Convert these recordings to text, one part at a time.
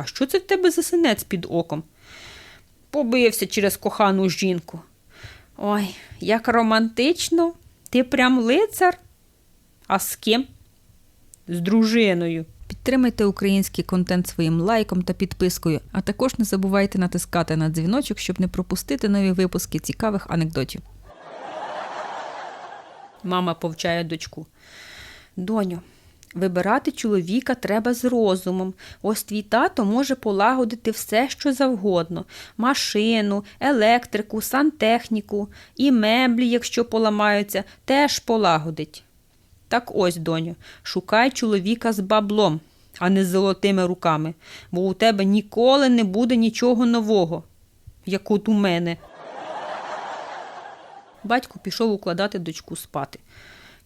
А що це в тебе за синець під оком? Побився через кохану жінку. Ой, як романтично. Ти прям лицар. А з ким? З дружиною. Підтримайте український контент своїм лайком та підпискою, а також не забувайте натискати на дзвіночок, щоб не пропустити нові випуски цікавих анекдотів. Мама повчає дочку. Доню, вибирати чоловіка треба з розумом. Ось твій тато може полагодити все, що завгодно: машину, електрику, сантехніку і меблі, якщо поламаються, теж полагодить. Так ось, доню, шукай чоловіка з баблом, а не з золотими руками, бо у тебе ніколи не буде нічого нового, як от у мене. Батько пішов укладати дочку спати.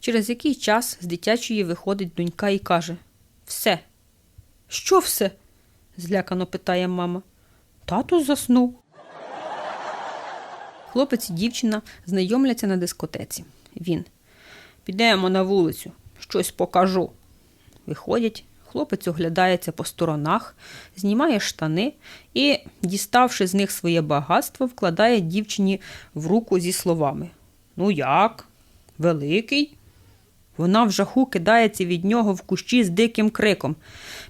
Через який час з дитячої виходить донька і каже: Все. Що все? злякано питає мама. Тато заснув. Хлопець і дівчина знайомляться на дискотеці. Він. Підемо на вулицю, щось покажу. Виходять, хлопець оглядається по сторонах, знімає штани і, діставши з них своє багатство, вкладає дівчині в руку зі словами: Ну як? Великий? Вона в жаху кидається від нього в кущі з диким криком.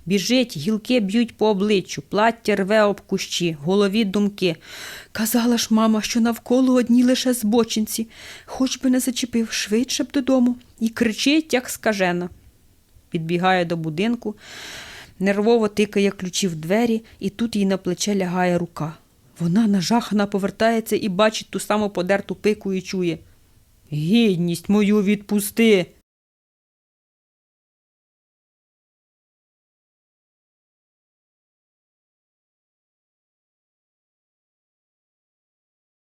Біжить, гілки б'ють по обличчю, плаття рве об кущі, голові думки. Казала ж мама, що навколо одні лише збочинці. Хоч би не зачепив, швидше б додому. І кричить, як скажена. Підбігає до будинку, нервово тикає ключі в двері, і тут їй на плече лягає рука. Вона нажахана повертається і бачить ту саму подерту пику і чує. Гідність мою відпусти.